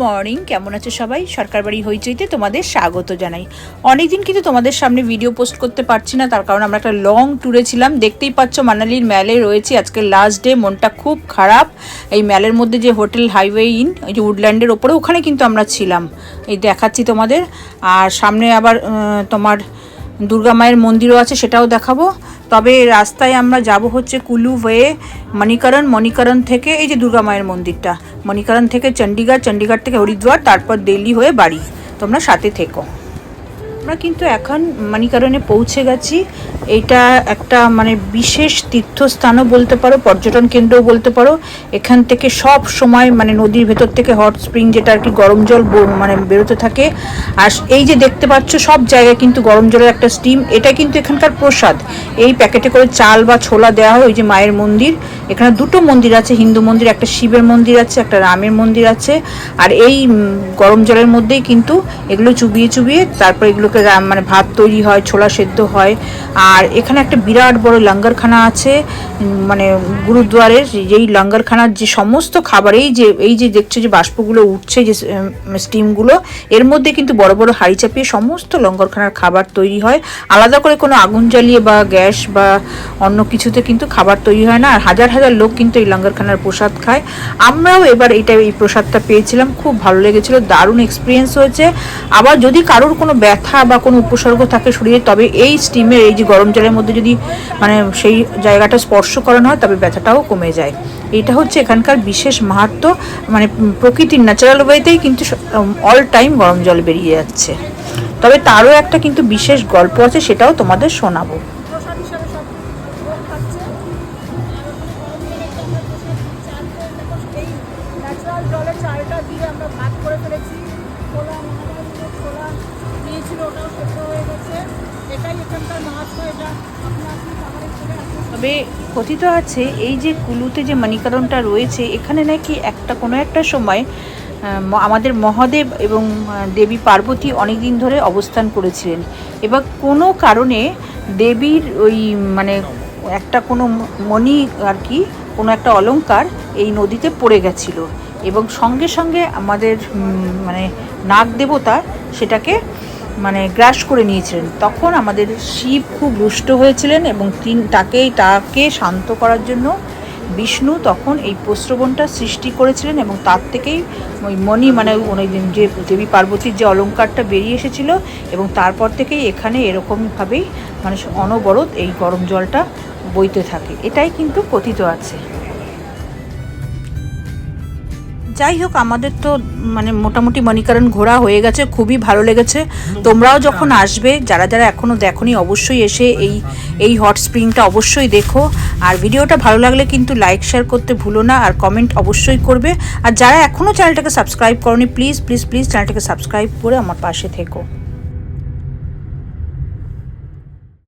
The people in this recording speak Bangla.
মর্নিং, কেমন আছো সবাই? সরকার বাড়ি হইচইতে তোমাদের স্বাগত জানাই। অনেকদিন কিন্তু তোমাদের সামনে ভিডিও পোস্ট করতে পারছি না, তার কারণ আমরা একটা লং ট্যুরে ছিলাম। দেখতেই পাচ্ছ মানালির ম্যালে রয়েছি আজকে লাস্ট ডে মনটা খুব খারাপ। এই ম্যালের মধ্যে যে হোটেল হাইওয়ে ইন ওই যে উডল্যান্ডের ওপরে, ওখানে কিন্তু আমরা ছিলাম। এই দেখাচ্ছি তোমাদের। আর সামনে আবার তোমার দুর্গা মায়ের মন্দিরও আছে, সেটাও দেখাবো। তবে রাস্তায় আমরা যাব হচ্ছে কুলু হয়ে মণিকরণ মণিকরণ থেকে এই যে দুর্গা মায়ের মন্দিরটা। মণিকরণ থেকে চণ্ডীগড় চণ্ডীগড় থেকে হরিদ্বার, তারপর দিল্লি হয়ে বাড়ি। তোমরা সাথে থেকো। আমরা কিন্তু এখন মণিকরণে পৌঁছে গেছি। এটা একটা মানে বিশেষ তীর্থস্থানও বলতে পারো, পর্যটন কেন্দ্রও বলতে পারো। এখান থেকে সব সময় মানে নদীর ভেতর থেকে হট স্প্রিং যেটা আর কি গরম জল মানে বেরোতে থাকে। আর এই যে দেখতে পাচ্ছ, সব জায়গায় কিন্তু গরম জলের একটা স্টিম এটা কিন্তু এখানকার প্রসাদ। এই প্যাকেটে করে চাল বা ছোলা দেওয়া হয়, ওই যে মায়ের মন্দির। এখানে দুটো মন্দির আছে, হিন্দু মন্দির, একটা শিবের মন্দির আছে, একটা রামের মন্দির আছে। আর এই গরম জলের মধ্যেই কিন্তু এগুলো চুবিয়ে চুবিয়ে তারপর এগুলোকে মানে ভাত তৈরি হয়, ছোলা সেদ্ধ হয়। আর এখানে একটা বিরাট বড় লঙ্গরখানা আছে মানে গুরুদ্বারের যেই লঙ্গরখানার যে সমস্ত খাবার, এই যে এই যে দেখছ যে বাষ্পগুলো উঠছে, যে স্টিমগুলো, এর মধ্যে কিন্তু বড় বড় হাঁড়ি চাপিয়ে সমস্ত লঙ্গরখানার খাবার তৈরি হয়। আলাদা করে কোনো আগুন জ্বালিয়ে বা গ্যাস বা অন্য কিছুতে কিন্তু খাবার তৈরি হয় না। আর হাজার হাজার লোক কিন্তু এই লঙ্গরখানার প্রসাদ খায়। আমরাও এবার এটা এই প্রসাদটা পেয়েছিলাম, খুব ভালো লেগেছিল, দারুণ এক্সপিরিয়েন্স হয়েছে। আবার যদি কারোর কোনো ব্যথা বা কোনো উপসর্গ থাকে শরীরে, তবে এই স্টিমের এই যে গরম জলের মধ্যে যদি মানে সেই জায়গাটা স্পর্শ করানো হয়, তবে ব্যথাটাও কমে যায়। এটা হচ্ছে এখানকার বিশেষ মাহাত্ম মানে প্রকৃতির ন্যাচারাল ওয়েতেই কিন্তু অল টাইম গরম জল বেরিয়ে যাচ্ছে। তবে তারও একটা কিন্তু বিশেষ গল্প আছে, সেটাও তোমাদের শোনাবো। জলে দিয়ে আমরা ভাত করে ফেলেছি। ছোলা মহারাজ ছোলা দিয়েছিল, ওটাও সেদ্ধ হয়ে গেছে। এটাই এখানকার মাহাত্ম এটা আপনি আপনি খাবারের চলে তবে কথিত আছে, এই যে কুলুতে যে মণিকরণটা রয়েছে, এখানে নাকি একটা কোনো একটা সময় আমাদের মহাদেব এবং দেবী পার্বতী অনেক দিন ধরে অবস্থান করেছিলেন। এবার কোনো কারণে দেবীর ওই মানে একটা কোনো মণি আর কি, কোনো একটা অলঙ্কার এই নদীতে পড়ে গেছিল। এবং সঙ্গে সঙ্গে আমাদের মানে নাগ দেবতা সেটাকে মানে গ্রাস করে নিয়েছিলেন। তখন আমাদের শিব খুব রুষ্ট হয়েছিলেন এবং তিন, তাকেই, তাকে শান্ত করার জন্য বিষ্ণু তখন এই প্রশ্রবণটা সৃষ্টি করেছিলেন এবং তার থেকেই ওই মণি মানে ওই যে দেবী পার্বতীর যে অলঙ্কারটা বেরিয়ে এসেছিল এবং তারপর থেকেই এখানে এরকমভাবেই মানে অনবরত এই গরম জলটা বইতে থাকে। এটাই কিন্তু কথিত আছে। যাই হোক, আমাদের তো মানে মোটামুটি মণিকরণ ঘোরা হয়ে গেছে, খুবই ভালো লেগেছে। তোমরাও যখন আসবে, যারা যারা এখনও দেখোনি, অবশ্যই এসে এই এই হট স্প্রিংটা অবশ্যই দেখো। আর ভিডিওটা ভালো লাগলে কিন্তু লাইক শেয়ার করতে ভুলো না, আর কমেন্ট অবশ্যই করবে। আর যারা এখনও চ্যানেলটাকে সাবস্ক্রাইব করনি প্লিজ প্লিজ প্লিজ চ্যানেলটাকে সাবস্ক্রাইব করে আমার পাশে থেকো।